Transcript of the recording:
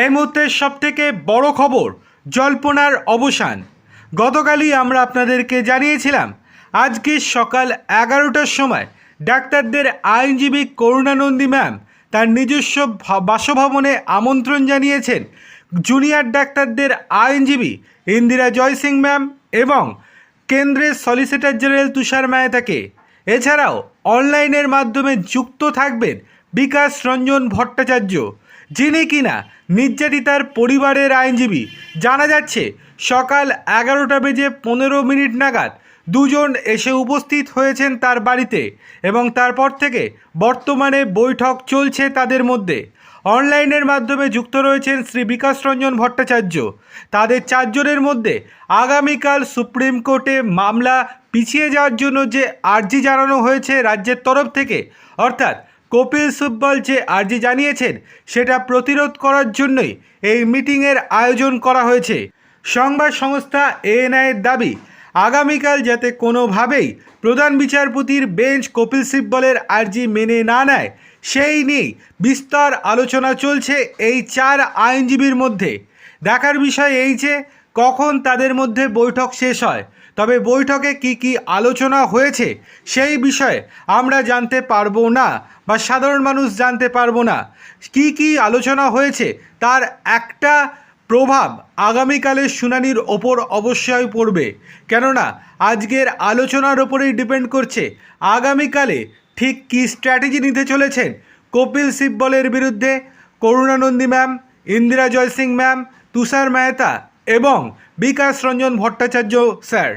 এই মুহূর্তের সবথেকে বড় খবর, জল্পনার অবসান। গতকালই আমরা আপনাদেরকে জানিয়েছিলাম, আজকে সকাল এগারোটার সময় ডাক্তারদের আইনজীবী করুণানন্দী ম্যাম তার নিজস্ব বাসভবনে আমন্ত্রণ জানিয়েছেন জুনিয়র ডাক্তারদের আইনজীবী ইন্দিরা জয়সিং ম্যাম এবং কেন্দ্রের সলিসিটর জেনারেল তুষার মেহতাকে। এছাড়াও অনলাইনের মাধ্যমে যুক্ত থাকবেন বিকাশ রঞ্জন ভট্টাচার্য। যিনি কিনা নির্যাতিতার পরিবারের আইনজীবী। জানা যাচ্ছে, সকাল এগারোটা বেজে পনেরো মিনিট নাগাদ দুজন এসে উপস্থিত হয়েছেন তার বাড়িতে এবং তারপর থেকে বর্তমানে বৈঠক চলছে তাদের মধ্যে। অনলাইনের মাধ্যমে যুক্ত রয়েছেন শ্রী বিকাশ রঞ্জন ভট্টাচার্য। তাদের চারজনের মধ্যে আগামীকাল সুপ্রিম কোর্টে মামলা পিছিয়ে যাওয়ার জন্য যে আর্জি জানানো হয়েছে রাজ্যের তরফ থেকে, অর্থাৎ কপিল সিব্বল যে আর্জি জানিয়েছেন, সেটা প্রতিরোধ করার জন্যই এই মিটিংয়ের আয়োজন করা হয়েছে। সংবাদ সংস্থা এএনআইয়ের দাবি, আগামীকাল যাতে কোনোভাবেই প্রধান বিচারপতির বেঞ্চ কপিল সিব্বলের আর্জি মেনে না নেয়, সেই নিয়েই বিস্তর আলোচনা চলছে এই চার আইনজীবীর মধ্যে। দেখার বিষয় এই যে কখন তাদের মধ্যে বৈঠক শেষ হয়? তবে বৈঠকে কি কি আলোচনা হয়েছে সেই বিষয়ে আমরা জানতে পারব না বা সাধারণ মানুষ জানতে পারব না। কি কি আলোচনা হয়েছে তার একটা প্রভাব আগামীকালের শুনানির ওপর অবশ্যই পড়বে। কেননা, আজকের আলোচনার ওপরেই ডিপেন্ড করছে আগামীকালে ঠিক কী স্ট্র্যাটেজি নিতে চলেছেন কপিল সিব্বলের বিরুদ্ধে, করুণানন্দী ম্যাম, ইন্দিরা জয়সিং ম্যাম, তুষার মেহতা এবং বিকাশ রঞ্জন ভট্টাচার্য স্যার।